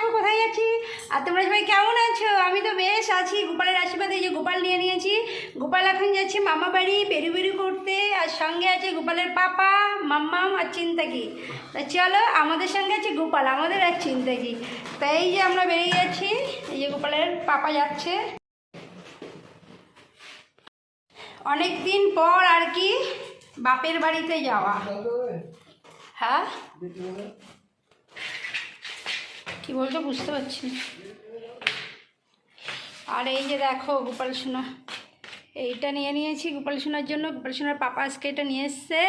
দেখো কোথায় যাচ্ছি? আর তোমরা সবাই কেমন আছো? আমি তো বেশ আছি। গোপালের আশীর্বাদে যে গোপাল নিয়ে নিয়েছি। গোপাল এখন যাচ্ছে মামা বাড়ি বেরু বেরু করতে। আর সঙ্গে আছে গোপালের পাপা মাম্মাম আর চিন্তাকি। তা চলো আমাদের সঙ্গে আছে গোপাল আমাদের আর চিন্তাকি। তাই এই যে আমরা বেরিয়ে যাচ্ছি এই যে গোপালের পাপা যাচ্ছে। অনেক দিন পর আর কি বাপের বাড়িতে যাওয়া। হ্যাঁ? কি বলতো বুঝতে পারছি না। আর এই যে দেখো গোপাল সোনা, এইটা নিয়ে নিয়েছি গোপাল সোনার জন্য। গোপাল সোনার পাপা আজকে এটা নিয়ে এসছে।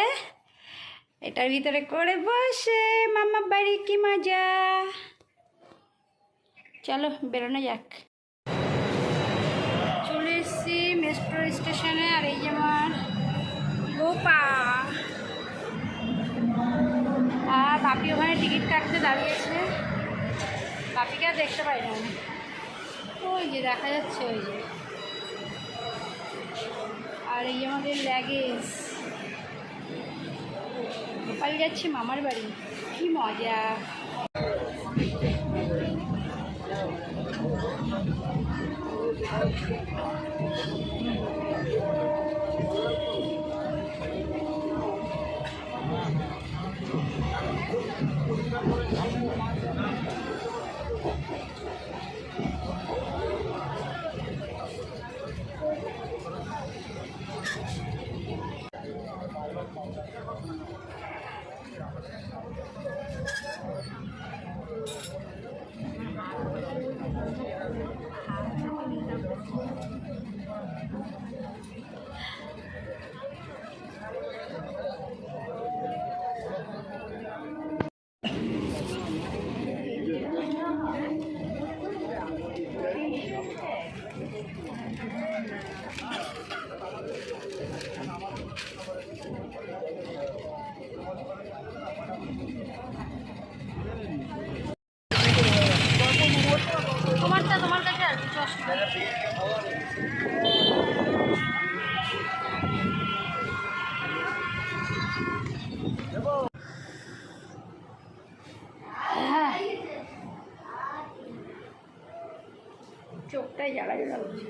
এটার ভিতরে করে বসে, মামা বাড়ি কি মজা। চলো, বেরোনো যাক। চলে এসেছি মেট্রো স্টেশনে আর এই যে আমার গোপা। আর বাপি ওখানে টিকিট কাটতে দাঁড়িয়েছে। বাপিকে আর দেখতে পাই না ওই যে দেখা যাচ্ছে, ওই যে। আর এই আমাদের ল্যাগেজ গোপাল যাচ্ছি মামার বাড়ি। কি মজা। Thank you. চোখটাই জ্বালা জ্বালা করছে